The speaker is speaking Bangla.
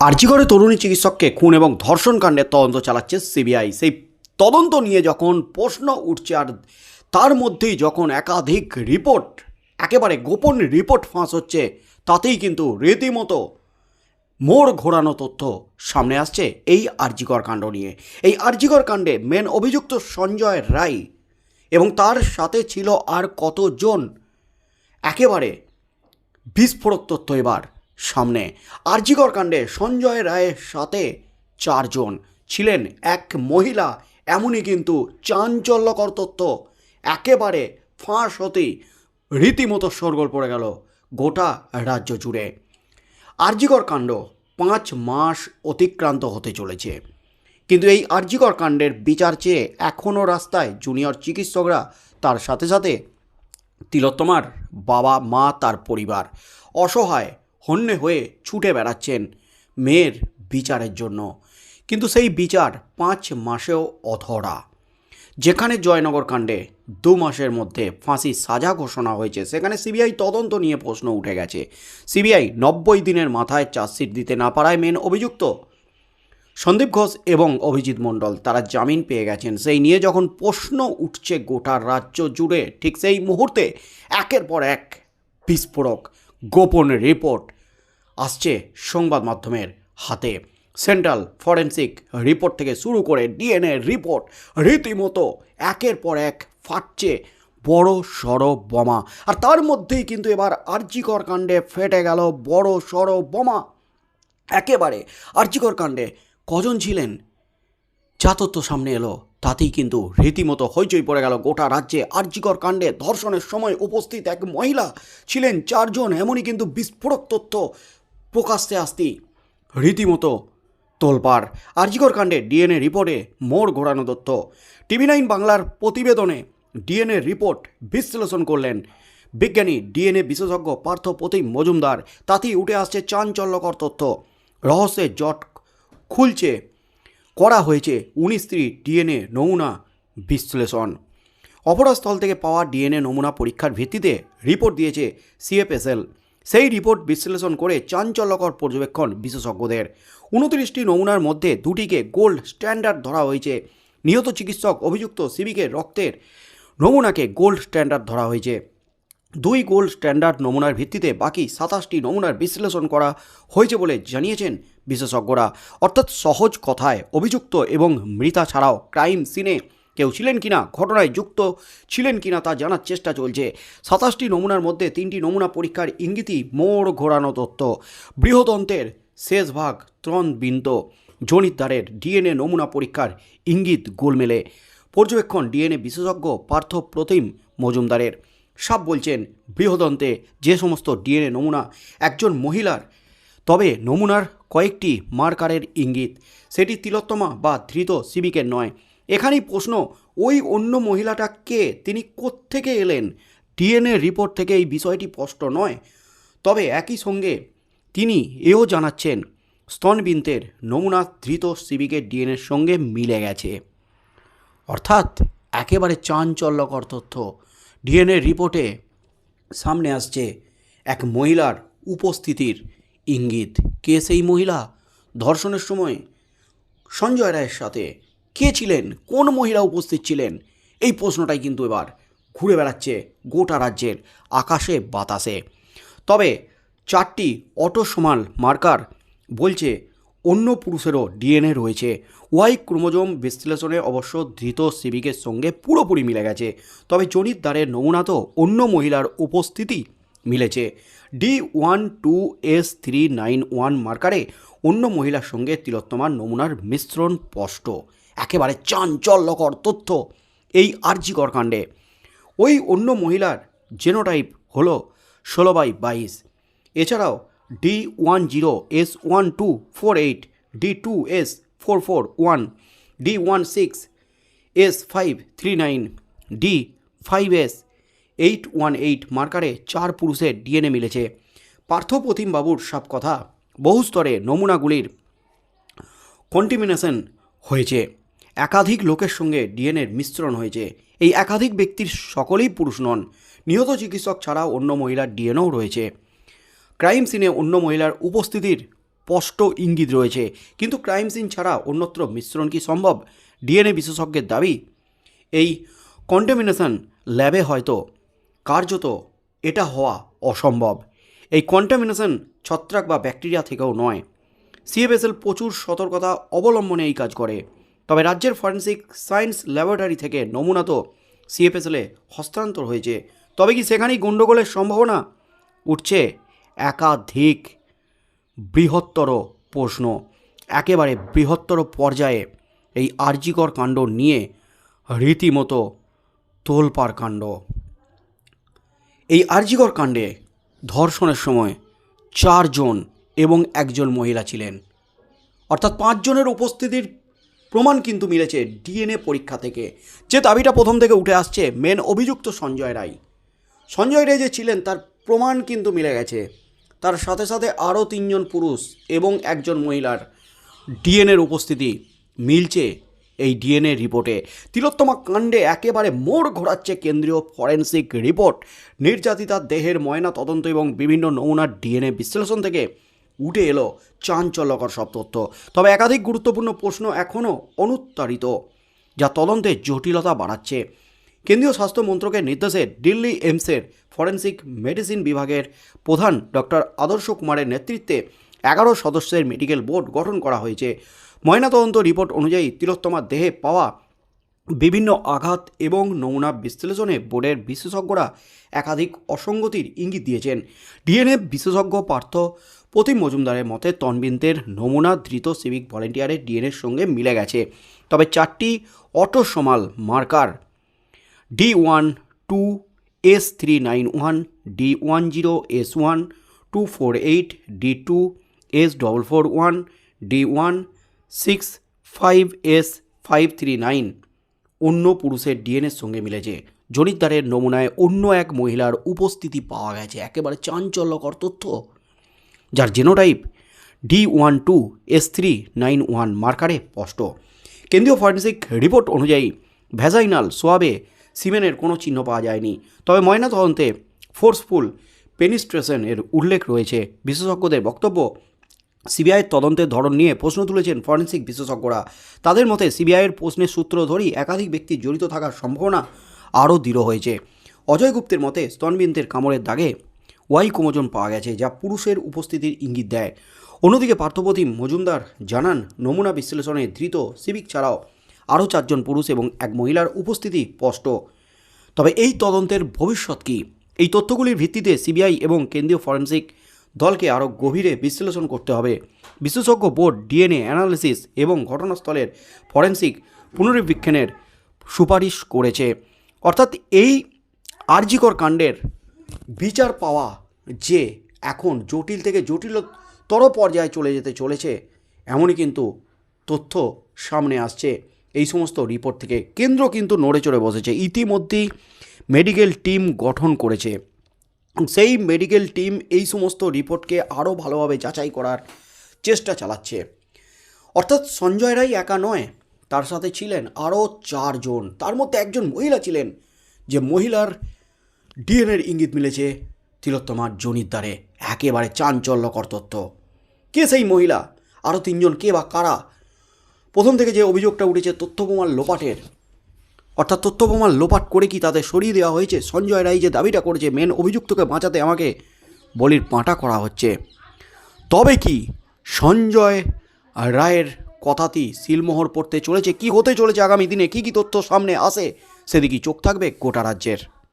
আর্জিগড়ে তরুণী চিকিৎসককে খুন এবং ধর্ষণ কাণ্ডের তদন্ত চালাচ্ছে সিবিআই। সেই তদন্ত নিয়ে যখন প্রশ্ন উঠছে আর তার মধ্যেই যখন একাধিক রিপোর্ট, একেবারে গোপন রিপোর্ট ফাঁস হচ্ছে, তাতেই কিন্তু রীতিমতো মোড় ঘোরানো তথ্য সামনে আসছে এই আর্জিকর কাণ্ড নিয়ে। এই আর্জিকর কাণ্ডে মেন অভিযুক্ত সঞ্জয় রায় এবং তার সাথে ছিল আর কতজন? একেবারে বিস্ফোরক তথ্য এবার। সামনে। আরজিকর কাণ্ডে সঞ্জয় রায়ের সাথে চারজন। ছিলেন এক মহিলা, এমনই কিন্তু চাঞ্চল্যকর তথ্য। একেবারে ফাঁস হতেই রীতিমতো সরগোল পড়ে গেল গোটা রাজ্য জুড়ে। আরজিকর কাণ্ড পাঁচ মাস অতিক্রান্ত হতে চলেছে। কিন্তু এই আরজিকর কাণ্ডের বিচার চেয়ে এখনও রাস্তায় জুনিয়র চিকিৎসকরা তার সাথে সাথে তিলোত্তমার বাবা, মা, তার পরিবার। অসহায় হন্যে হয়ে ছুটে বেড়াচ্ছেন মেয়ের বিচারের জন্য। কিন্তু সেই বিচার পাঁচ মাসেও অধরা। যেখানে জয়নগর কাণ্ডে দু মাসের মধ্যে ফাঁসি সাজা ঘোষণা হয়েছে, সেখানে সিবিআই তদন্ত নিয়ে প্রশ্ন উঠে গেছে। সিবিআই নব্বই দিনের মাথায় চার্জশিট দিতে না পারায় মেন অভিযুক্ত। সন্দীপ ঘোষ এবং অভিজিৎ মণ্ডল তারা জামিন পেয়ে গেছেন। সেই নিয়ে যখন প্রশ্ন উঠছে গোটা রাজ্য জুড়ে, ঠিক সেই মুহূর্তে একের পর এক বিস্ফোরক গোপন রিপোর্ট আসছে সংবাদ মাধ্যমের হাতে। সেন্ট্রাল ফরেন্সিক রিপোর্ট থেকে শুরু করে ডিএনএ রিপোর্ট রীতিমতো একের পর এক ফাটছে বড় সড়ো বোমা। আর তার মধ্যেই কিন্তু এবার আর্জিকর কাণ্ডে ফেটে গেল বড় সড়ো বোমা। একেবারে আর্জিকর কাণ্ডে কজন ছিলেন? যা তথ্য সামনে এলো, তাতেই কিন্তু রীতিমতো হইচই পড়ে গেল গোটা রাজ্যে। আর্জিকর কাণ্ডে ধর্ষণের সময় উপস্থিত এক মহিলা ছিলেন চারজন, এমনই কিন্তু বিস্ফোরক তথ্য প্রকাশ্যে আসতেই রীতিমতো তোলপাড়। আর্জিকর কাণ্ডে ডিএনএ রিপোর্টে মোড় ঘোরানো তথ্য টিভি নাইন বাংলার প্রতিবেদনে ডিএনএ রিপোর্ট বিশ্লেষণ করলেন। বিজ্ঞানী, ডিএনএ বিশেষজ্ঞ পার্থ প্রতিম মজুমদার। তাতেই উঠে আসছে চাঞ্চল্যকর তথ্য। রহস্যের জট খুলছে, করা হয়েছে উনিশটি ডিএনএ নমুনা বিশ্লেষণ। অপরাধস্থল থেকে পাওয়া ডিএনএ নমুনা পরীক্ষার ভিত্তিতে রিপোর্ট দিয়েছে সিএফএসএল। সেই রিপোর্ট বিশ্লেষণ করে চাঞ্চল্যকর পর্যবেক্ষণ বিশেষজ্ঞদের। উনত্রিশটি নমুনার মধ্যে দুটিকে গোল্ড স্ট্যান্ডার্ড ধরা হয়েছে। নিহত চিকিৎসক অভিযুক্ত সিবিকে রক্তের নমুনাকে গোল্ড স্ট্যান্ডার্ড ধরা হয়েছে। দুই গোল্ড স্ট্যান্ডার্ড নমুনার ভিত্তিতে বাকি সাতাশটি নমুনার বিশ্লেষণ করা হয়েছে বলে জানিয়েছেন বিশেষজ্ঞরা। অর্থাৎ সহজ কথায় অভিযুক্ত এবং মৃতা ছাড়াও ক্রাইম সিনে কেউ ছিলেন কিনা, ঘটনায় যুক্ত ছিলেন কিনা তা জানার চেষ্টা চলছে। সাতাশটি নমুনার মধ্যে তিনটি নমুনা পরীক্ষার ইঙ্গিতই মোড় ঘোরানো তথ্য। বৃহদন্তের শেষ ভাগ ত্রণবিন্দ জনিতদারের ডিএনএ নমুনা পরীক্ষার ইঙ্গিত গোলমেলে। পর্যবেক্ষণ ডিএনএ বিশেষজ্ঞ পার্থ প্রতিম মজুমদারের। সাপ বলছেন, বৃহদন্তে যে সমস্ত ডিএনএ নমুনা একজন মহিলার, তবে নমুনার কয়েকটি মার্কারের ইঙ্গিত। সেটি তিলোত্তমা বা ধৃত সিবিকের নয়। এখানেই প্রশ্ন, ওই অন্য মহিলাটা কে? তিনি কোত্থেকে এলেন? ডিএনএ রিপোর্ট থেকে এই বিষয়টি স্পষ্ট নয়। তবে একই সঙ্গে তিনি এও জানাচ্ছেন, স্তনবিন্তের নমুনা ধৃত সিবিকের ডিএনএর সঙ্গে মিলে গেছে। অর্থাৎ একেবারে চাঞ্চল্যকর তথ্য। ডিএনএ রিপোর্টে সামনে আসছে এক মহিলার উপস্থিতির ইঙ্গিত। কে সেই মহিলা? ধর্ষণের সময় সঞ্জয় রায়ের সাথে কে ছিলেন? কোন মহিলা উপস্থিত ছিলেন? এই প্রশ্নটাই কিন্তু এবার ঘুরে বেড়াচ্ছে গোটা রাজ্যের আকাশে, বাতাসে। তবে চারটি অটোসমাল মার্কার বলছে অন্য পুরুষেরও ডিএনএ রয়েছে। ওয়াই ক্রোমোজোম বিশ্লেষণে অবশ্য ধৃত সিবিকের সঙ্গে পুরোপুরি মিলে গেছে। তবে জনিত দ্বারের নমুনা তো অন্য মহিলার উপস্থিতি মিলেছে। D one two S three nine one মার্কারে অন্য মহিলার সঙ্গে তিলোত্তমার নমুনার মিশ্রণ স্পষ্ট। একেবারে চাঞ্চল্যকর তথ্য এই আর্জিকর কাণ্ডে। ওই অন্য মহিলার জেনোটাইপ হলো ষোলো বাই বাইশ। এছাড়াও D one zero S one two four eight, D two S four four one, D one six S five three nine, D five S eight one eight মার্কারে চার পুরুষের ডিএনএ মিলেছে। পার্থপ্রতিম বাবুর সব কথা বহু স্তরে নমুনাগুলির কন্টিমিনেশন হয়েছে। একাধিক লোকের সঙ্গে ডিএনএর মিশ্রণ হয়েছে। এই একাধিক ব্যক্তির সকলেই পুরুষ নন। নিহত চিকিৎসক ছাড়াও অন্য মহিলার ডিএনও রয়েছে। ক্রাইম সিনে অন্য মহিলার উপস্থিতির স্পষ্ট ইঙ্গিত রয়েছে। কিন্তু ক্রাইম সিন ছাড়া অন্যত্র মিশ্রণ কি সম্ভব? ডিএনএ বিশেষজ্ঞের দাবি, এই কন্টামিনেশন ল্যাবে হয়তো, কার্যত এটা হওয়া অসম্ভব। এই কন্টামিনেশন ছত্রাক বা ব্যাকটেরিয়া থেকেও নয়। সিএফএসএল প্রচুর সতর্কতা অবলম্বনে এই কাজ করে। তবে রাজ্যের ফরেন্সিক সায়েন্স ল্যাবরেটরি থেকে নমুনা তো সিএফএসএলে হস্তান্তর হয়েছে। তবে কি সেখানেই গণ্ডগোলের সম্ভাবনা? উঠছে একাধিক বৃহত্তর প্রশ্ন। একেবারে বৃহত্তর পর্যায়ে এই আর্জিকর কাণ্ড নিয়ে রীতিমতো তোলপাড় কাণ্ড। এই আর্জিকর কাণ্ডে ধর্ষণের সময় চারজন এবং একজন মহিলা ছিলেন। অর্থাৎ পাঁচজনের উপস্থিতির প্রমাণ কিন্তু মিলেছে ডিএনএ পরীক্ষা থেকে। যে দাবিটা প্রথম থেকে উঠে আসছে, মেন অভিযুক্ত সঞ্জয় রায়। সঞ্জয় রায় যে ছিলেন, তার প্রমাণ কিন্তু মিলে গেছে। তার সাথে সাথে আরও তিনজন পুরুষ এবং একজন মহিলার ডিএনএর উপস্থিতি মিলছে এই ডিএনএ রিপোর্টে। তিলোত্তমা কাণ্ডে একেবারে মোড় ঘোরাচ্ছে কেন্দ্রীয় ফরেন্সিক রিপোর্ট। নির্যাতিতার দেহের ময়না তদন্ত এবং বিভিন্ন নমুনার ডিএনএ বিশ্লেষণ থেকে উঠে এলো চাঞ্চল্যকর সব তথ্য। তবে একাধিক গুরুত্বপূর্ণ প্রশ্ন এখনও অনুত্তারিত, যা তদন্তের জটিলতা বাড়াচ্ছে। কেন্দ্রীয় স্বাস্থ্য মন্ত্রকের নির্দেশে দিল্লি এইমসের ফরেন্সিক মেডিসিন বিভাগের প্রধান ডক্টর আদর্শ কুমারের নেতৃত্বে এগারো সদস্যের মেডিকেল বোর্ড গঠন করা হয়েছে। ময়নাতদন্ত রিপোর্ট অনুযায়ী তিলোত্তমার দেহে পাওয়া বিভিন্ন আঘাত এবং নমুনা বিশ্লেষণে বোর্ডের বিশেষজ্ঞরা একাধিক অসঙ্গতির ইঙ্গিত দিয়েছেন। ডিএনএ বিশেষজ্ঞ পার্থ প্রতিম মজুমদারের মতে তনবিন্দের নমুনা ধৃত সিভিক ভলেন্টিয়ারের ডিএনএর সঙ্গে মিলে গেছে। তবে চারটি autosomal marker D one two S three nine one, D one zero S one, two four eight, D two S double four one, D one six five S five three nine. অন্য পুরুষের ডিএনএর সঙ্গে মিলেছে। জনিতদারের নমুনায় অন্য এক মহিলার উপস্থিতি পাওয়া গেছে। একেবারে চাঞ্চল্যকর তথ্য। যার genotype D one two S three nine one মার্কারে স্পষ্ট। কেন্দ্রীয় ফরেন্সিক রিপোর্ট অনুযায়ী ভ্যাজাইনাল সোয়াবে সিমেনের কোনো চিহ্ন পাওয়া যায়নি। তবে ময়নাতদন্তে ফোর্সফুল পেনিস্ট্রেশন এর উল্লেখ রয়েছে। বিশেষজ্ঞদের বক্তব্য, সিবিআইয়ের তদন্তের ধরন নিয়ে প্রশ্ন তুলেছেন ফরেন্সিক বিশেষজ্ঞরা। তাদের মতে সিবিআইয়ের প্রশ্নের সূত্র ধরেই একাধিক ব্যক্তি জড়িত থাকার সম্ভাবনা আরও দৃঢ় হয়েছে। অজয় গুপ্তের মতে স্তনবিন্দের কামড়ের দাগে ওয়াই ক্রোমোজোম পাওয়া গেছে যা পুরুষের উপস্থিতির ইঙ্গিত দেয়। অন্যদিকে পার্থপ্রতিম মজুমদার জানান, নমুনা বিশ্লেষণে ধৃত সিভিক ছাড়াও আরও চারজন পুরুষ এবং এক মহিলার উপস্থিতি স্পষ্ট। তবে এই তদন্তের ভবিষ্যৎ কী? এই তথ্যগুলির ভিত্তিতে সিবিআই এবং কেন্দ্রীয় ফরেন্সিক দলকে আরও গভীরে বিশ্লেষণ করতে হবে। বিশেষজ্ঞ বোর্ড, ডিএনএ অ্যানালিসিস এবং ঘটনাস্থলের ফরেন্সিক পুনরীক্ষণের সুপারিশ করেছে। অর্থাৎ এই আরজিকর কাণ্ডের বিচার পাওয়া যে এখন জটিল থেকে জটিলতর পর্যায়ে চলে যেতে চলেছে, এমনই কিন্তু তথ্য সামনে আসছে। এই সমস্ত রিপোর্ট থেকে কেন্দ্র কিন্তু নড়ে চড়ে বসেছে। ইতিমধ্যেই মেডিকেল টিম গঠন করেছে। সেই মেডিকেল টিম এই সমস্ত রিপোর্টকে আরও ভালোভাবে যাচাই করার চেষ্টা চালাচ্ছে। অর্থাৎ সঞ্জয় রায় একা নয়, তার সাথে ছিলেন আরও চারজন। তার মধ্যে একজন মহিলা ছিলেন, যে মহিলার ডিএনএর ইঙ্গিত মিলেছে তিলোত্তমার জনির দ্বারে। একেবারে চাঞ্চল্যকর তথ্য। কে সেই মহিলা? আরও তিনজন কে বা কারা? প্রথম থেকে যে অভিযোগটা উঠেছে, তথ্য প্রমাণ লোপাটের। অর্থাৎ তথ্য প্রমাণ লোপাট করে কি তাদের সরিয়ে দেওয়া হয়েছে? সঞ্জয় রায় যে দাবিটা করেছে মেন অভিযুক্তকে বাঁচাতে আমাকে বলির পাঁটা করা হচ্ছে। তবে কি সঞ্জয় রায়ের কথাতেই সিলমোহর পড়তে চলেছে? কি হতে চলেছে আগামী দিনে? কি কি তথ্য সামনে আসে? সেদিকেই চোখ থাকবে গোটা রাজ্যের।